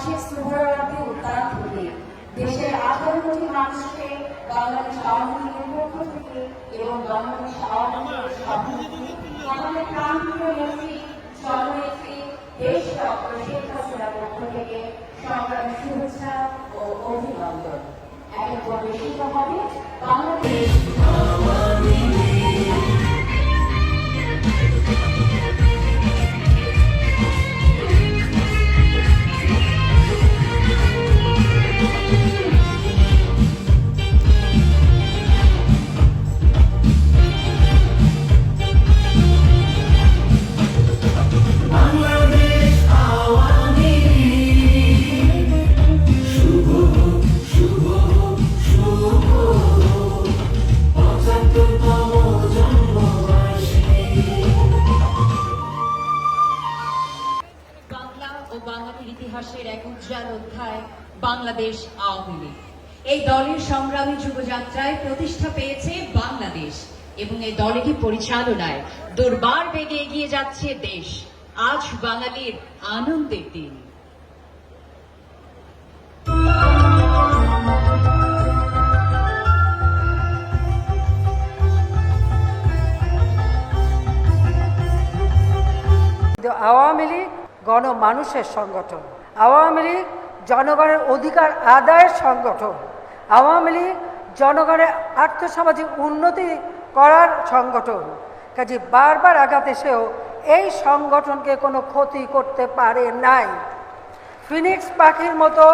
সুহরাওয়ার্দী উত্তান থেকে। দেশের আঠারো কোটি মানুষকে বাংলাদেশ আওয়ামী লীগের পক্ষ থেকে এবং বাংলাদেশ আওয়ামী লীগের সভাপতি আমাদের প্রান্তীয় নেত্রী জননেত্রী দেশ ডক্টর শেখ হাসিনার পক্ষ থেকে সংগ্রামী শুভেচ্ছা ও অভিনন্দন। এখন পরিবেশিত হবে। বাংলাদেশ ইতিহাসের এক উজ্জ্বল অধ্যায়, বাংলাদেশ আওয়ামী লীগ। এই দলের সংগ্রামী যুবযাত্রায় প্রতিষ্ঠা পেয়েছে বাংলাদেশ এবং এই দলেরই পরিচালনায় দুর্বার বেগে এগিয়ে যাচ্ছে দেশ। আজ বাঙালির আনন্দের দিন। গণমানুষের সংগঠন। আওয়ামী লীগ জনগণের অধিকার আদায়ের সংগঠন। আওয়ামী লীগ জনগণের আর্থসামাজিক উন্নতি করার সংগঠন। কাজে বারবার আঘাত এসেও এই সংগঠনকে কোনো ক্ষতি করতে পারে নাই। ফিনিক্স পাখির মতো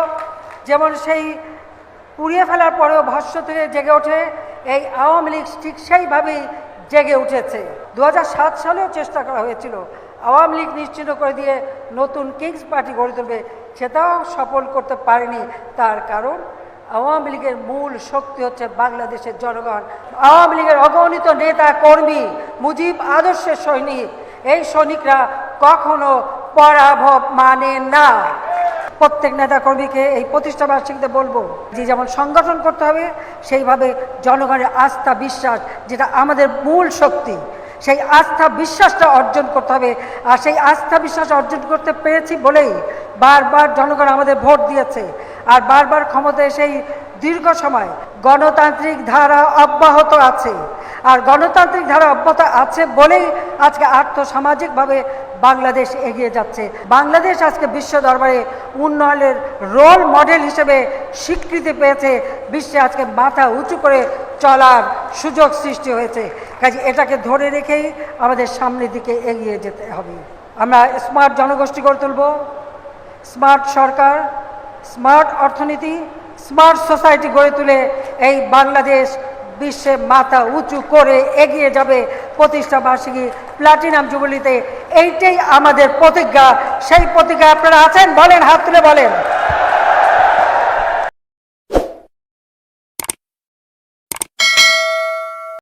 যেমন সেই পুড়িয়ে ফেলার পরেও ভাষ্য থেকে জেগে ওঠে, এই আওয়ামী লীগ ঠিক সেইভাবেই জেগে উঠেছে। দু হাজার সাত সালেও চেষ্টা করা হয়েছিল। আওয়ামী লীগ নিশ্চিত করে দিয়ে নতুন কিংস পার্টি গড়ে তুলবে, সেটাও সফল করতে পারেনি তার কারণ আওয়ামী লীগের মূল শক্তি হচ্ছে বাংলাদেশের জনগণ। আওয়ামী লীগের অগণিত নেতা, কর্মী, মুজিব আদর্শের সৈনিক, এই সৈনিকরা কখনো পরাভব মানে না। প্রত্যেক নেতা কর্মীকে এই প্রতিষ্ঠা বার্ষিকীতে বলব, যে যেমন সংগঠন করতে হবে, সেইভাবে জনগণের আস্থা, বিশ্বাস, যেটা আমাদের মূল শক্তি সেই আস্থা বিশ্বাসটা অর্জন করতে হবে। আর সেই আস্থা বিশ্বাস অর্জন করতে পেরেছি বলেই বারবার জনগণ আমাদের ভোট দিয়েছে। আর বারবার ক্ষমতায় সেই দীর্ঘ সময় গণতান্ত্রিক ধারা অব্যাহত আছে। আর গণতান্ত্রিক ধারা অব্যাহত আছে বলেই আজকে আর্থসামাজিকভাবে বাংলাদেশ এগিয়ে যাচ্ছে। বাংলাদেশ আজকে বিশ্ব দরবারে উন্নয়নের রোল মডেল হিসেবে স্বীকৃতি পেয়েছে। বিশ্বে আজকে মাথা উঁচু করে চলার সুযোগ সৃষ্টি হয়েছে। কাজে এটাকে ধরে রেখেই আমাদের সামনের দিকে এগিয়ে যেতে হবে। আমরা স্মার্ট জনগোষ্ঠী গড়ে তুলব। স্মার্ট সরকার স্মার্ট অর্থনীতি স্মার্ট সোসাইটি গড়ে তুলে এই বাংলাদেশ বিশ্বে মাথা উঁচু করে এগিয়ে যাবে প্রতিষ্ঠা বার্ষিকী প্লাটিনাম জুবিলিতে। এইটাই আমাদের প্রতিজ্ঞা। সেই প্রতিজ্ঞা আপনারা আছেন? বলেন, হাত তুলে বলেন।